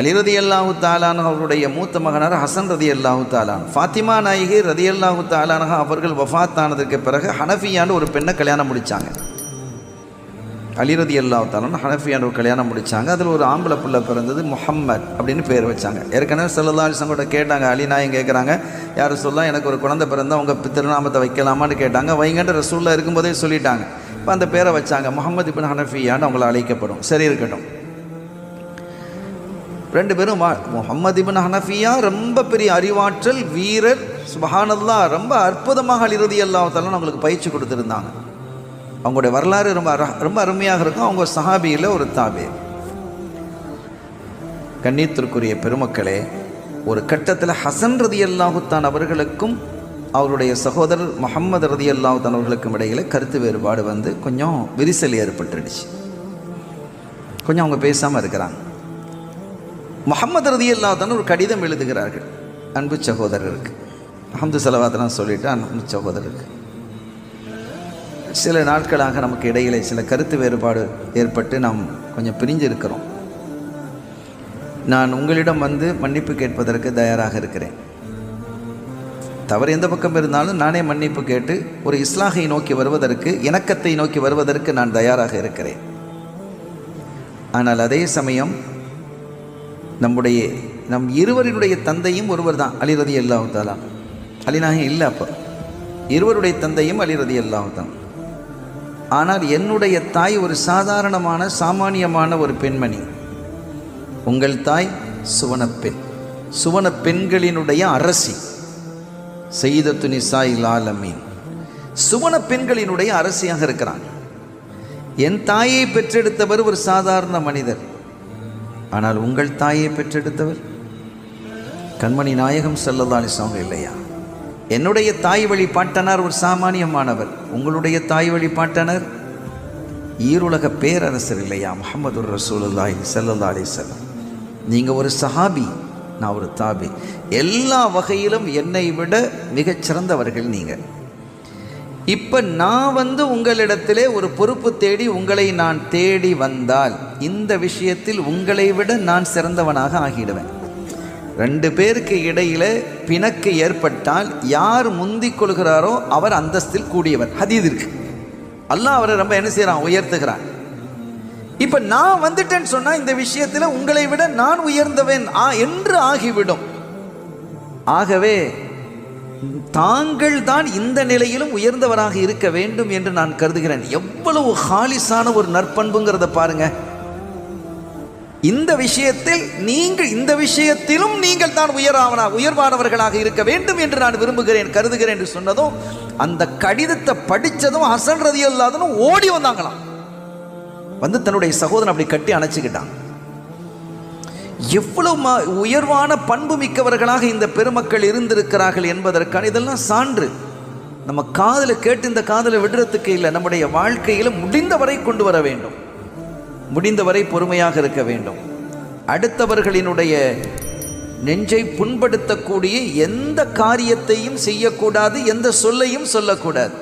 அலி ரதி அல்லாஹு தாலான் அவருடைய மூத்த மகனார் ஹசன் ரதி அல்லாஹு தாலான் ஃபாத்திமா நாயகி ரதி அல்லாஹு தாலானஹா அவர்கள் வஃத்தானதற்கு பிறகு ஹனஃபியான்னு ஒரு பெண்ணை கல்யாணம் முடித்தாங்க அலி ரதி அல்லாஹு தாலான் ஹனஃபியான்னு ஒரு கல்யாணம் முடித்தாங்க அதில் ஒரு ஆம்பளை பிள்ளை பிறந்தது முஹம்மத் அப்படின்னு பேர் வச்சாங்க. ஏற்கனவே சல்லல்லா அலிசன் கூட கேட்டாங்க. அலி நாயகம் கேட்குறாங்க யார் சொல்லலாம் எனக்கு ஒரு குழந்தை பிறந்தால் உங்கள் திருநாமத்தை வைக்கலாமான்னு கேட்டாங்க. வைங்கன்ற ரசூலில் இருக்கும்போதே சொல்லிட்டாங்க. இப்போ அந்த பேரை வச்சாங்க. முகமது பின் ஹனஃபியான்னு அவங்கள அழைக்கப்படும். சரி இருக்கட்டும். ரெண்டு பேரும் முகமது முஹம்மது இபின் ஹனஃபியா ரொம்ப பெரிய அறிவாற்றல் வீரர் சுபஹானல்லா ரொம்ப அற்புதமாக அலிரதி அல்லாஹாலும் அவங்களுக்கு பயிற்சி கொடுத்துருந்தாங்க. அவங்களுடைய வரலாறு ரொம்ப ரொம்ப அருமையாக இருக்கும். அவங்க சஹாபியில் ஒரு தாபே. கண்ணியத்திற்குரிய பெருமக்களே ஒரு கட்டத்தில் ஹசன் ரதி அல்லாஹுத்தான் அவர்களுக்கும் அவருடைய சகோதரர் முகமது ரதி அல்லாஹுத்தான் அவர்களுக்கும் இடையில் கருத்து வேறுபாடு வந்து கொஞ்சம் விரிசல் ஏற்பட்டுடுச்சு. கொஞ்சம் அவங்க பேசாமல் இருக்கிறாங்க. முகமது ரதி அல்லாஹான் ஒரு கடிதம் எழுதுகிறார்கள். அன்பு சகோதரருக்கு. அஹமது செலவாத்தெல்லாம் சொல்லிவிட்டு அன்பு சகோதரருக்கு. சில நாட்களாக நமக்கு இடையிலே சில கருத்து வேறுபாடு ஏற்பட்டு நாம் கொஞ்சம் பிரிஞ்சு இருக்கிறோம் நான் உங்களிடம் வந்து மன்னிப்பு கேட்பதற்கு தயாராக இருக்கிறேன். தவறு எந்த பக்கம் இருந்தாலும் நானே மன்னிப்பு கேட்டு ஒரு இஸ்லாகை நோக்கி வருவதற்கு இணக்கத்தை நோக்கி வருவதற்கு நான் தயாராக இருக்கிறேன். ஆனால் அதே சமயம் நம்முடைய நம் இருவரினுடைய தந்தையும் ஒருவர் தான் அலிரதி அல்லாஹாலா அலினாக இல்லை அப்போ. இருவருடைய தந்தையும் அலிரதி அல்லாஹான் ஆனால் என்னுடைய தாய் ஒரு சாதாரணமான சாமானியமான ஒரு பெண்மணி. உங்கள் தாய் சுவனப்பெண் சுவன பெண்களினுடைய அரசி. செய்த நிசாயில் லாலமீன் சுவன பெண்களினுடைய அரசியாக இருக்கிறான். என் தாயை பெற்றெடுத்தவர் ஒரு சாதாரண மனிதர். ஆனால் உங்கள் தாயை பெற்றெடுத்தவர்? கண்மணி நாயகம் செல்லதாலிசவங்க இல்லையா? என்னுடைய தாய் வழி பாட்டனார் ஒரு சாமானியமானவர். உங்களுடைய தாய் வழி பாட்டனர்? ஈருலக பேரரசர் இல்லையா? முகமது ரசூலுல்லாஹி ஸல்லல்லாஹு அலைஹி வஸல்லம். நீங்கள் ஒரு சஹாபி நான் ஒரு தாபி. எல்லா வகையிலும் என்னை விட மிகச் சிறந்தவர்கள் நீங்கள் இப்போ நான் வந்து உங்களிடத்திலே ஒரு பொறுப்பு தேடி உங்களை நான் தேடி வந்தால் இந்த விஷயத்தில் உங்களை விட நான் சிறந்தவனாக ஆகிடுவேன். ரெண்டு பேருக்கு இடையில பிணக்கு ஏற்பட்டால் யார் முந்திக் கொள்கிறாரோ அவர் அந்தஸ்தில் கூடியவர். ஹதீது இருக்கு. அல்லாஹ் அவரை ரொம்ப என்ன செய்கிறான் உயர்த்துகிறான். இப்ப நான் வந்துட்டேன்னு சொன்னா இந்த விஷயத்துல உங்களை விட நான் உயர்ந்தவன் ஆ என்று ஆகிவிடும். ஆகவே தாங்கள் தான் இந்த நிலையிலும் உயர்ந்தவராக இருக்க வேண்டும் என்று நான் கருதுகிறேன். எவ்வளவு ஹாலிஸான ஒரு நற்பண்புங்கிறத பாருங்க. இந்த விஷயத்தில் நீங்கள் இந்த விஷயத்திலும் நீங்கள் தான் உயராவனா உயர்வானவர்களாக இருக்க வேண்டும் என்று நான் விரும்புகிறேன் கருதுகிறேன் என்று சொன்னதும் அந்த கடிதத்தை படித்ததும் அசல் ரதி அல்லாதனும் ஓடி வந்தாங்களாம். வந்து தன்னுடைய சகோதரன் அப்படி கட்டி அணைச்சிக்கிட்டான். எவ்வளவு ம- உயர்வான பண்பு மிக்கவர்களாக இந்த பெருமக்கள் இருந்திருக்கிறார்கள் என்பதற்கான இதெல்லாம் சான்று. நம்ம காதில் கேட்டு இந்த காதில் விடுறதுக்கு இல்லை. நம்முடைய வாழ்க்கையில் முடிந்தவரை கொண்டு வர வேண்டும். முடிந்தவரை பொறுமையாக இருக்க வேண்டும். அடுத்தவர்களினுடைய நெஞ்சை புண்படுத்தக்கூடிய எந்த காரியத்தையும் செய்யக்கூடாது எந்த சொல்லையும் சொல்லக்கூடாது.